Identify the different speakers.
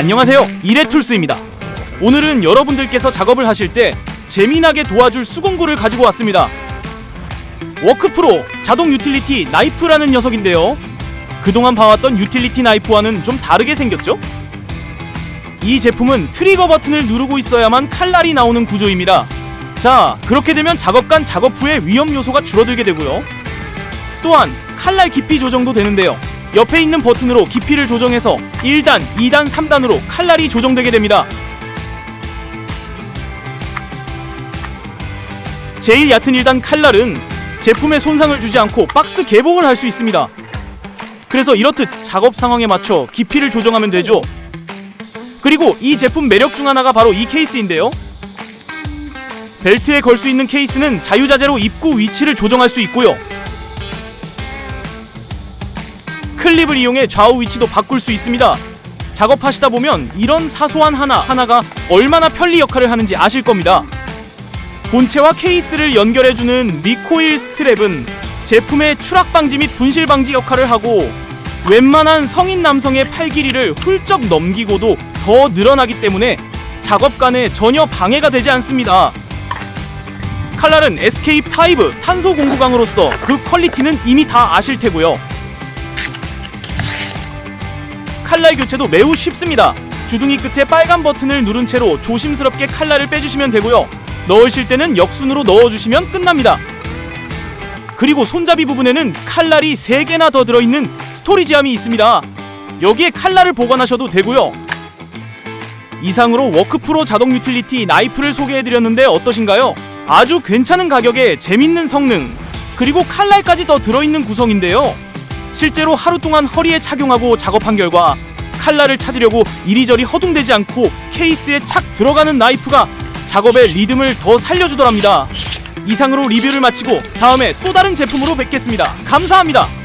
Speaker 1: 안녕하세요. 이레툴스입니다. 오늘은 여러분들께서 작업을 하실 때 재미나게 도와줄 수공구를 가지고 왔습니다. 워크프로 자동 유틸리티 나이프라는 녀석인데요. 그동안 봐왔던 유틸리티 나이프와는 좀 다르게 생겼죠? 이 제품은 트리거 버튼을 누르고 있어야만 칼날이 나오는 구조입니다. 자 그렇게 되면 작업 간 작업 후에 위험 요소가 줄어들게 되고요. 또한 칼날 깊이 조정도 되는데요 옆에 있는 버튼으로 깊이를 조정해서 1단, 2단, 3단으로 칼날이 조정되게 됩니다. 제일 얕은 1단 칼날은 제품에 손상을 주지 않고 박스 개봉을 할 수 있습니다. 그래서 이렇듯 작업 상황에 맞춰 깊이를 조정하면 되죠. 그리고 이 제품 매력 중 하나가 바로 이 케이스인데요. 벨트에 걸 수 있는 케이스는 자유자재로 입구 위치를 조정할 수 있고요. 클립을 이용해 좌우 위치도 바꿀 수 있습니다. 작업하시다 보면 이런 사소한 하나 하나가 얼마나 편리 역할을 하는지 아실 겁니다. 본체와 케이스를 연결해주는 리코일 스트랩은 제품의 추락 방지 및 분실 방지 역할을 하고 웬만한 성인 남성의 팔 길이를 훌쩍 넘기고도 더 늘어나기 때문에 작업간에 전혀 방해가 되지 않습니다. 칼날은 SK5 탄소 공구강으로서 그 퀄리티는 이미 다 아실 테고요. 칼날 교체도 매우 쉽습니다. 주둥이 끝에 빨간 버튼을 누른 채로 조심스럽게 칼날을 빼주시면 되고요. 넣으실 때는 역순으로 넣어주시면 끝납니다. 그리고 손잡이 부분에는 칼날이 3개나 더 들어있는 스토리지함이 있습니다. 여기에 칼날을 보관하셔도 되고요. 이상으로 워크프로 자동 유틸리티 나이프를 소개해드렸는데 어떠신가요? 아주 괜찮은 가격에 재밌는 성능 그리고 칼날까지 더 들어있는 구성인데요. 실제로 하루 동안 허리에 착용하고 작업한 결과 칼날을 찾으려고 이리저리 허둥대지 않고 케이스에 착 들어가는 나이프가 작업의 리듬을 더 살려주더랍니다. 이상으로 리뷰를 마치고 다음에 또 다른 제품으로 뵙겠습니다. 감사합니다.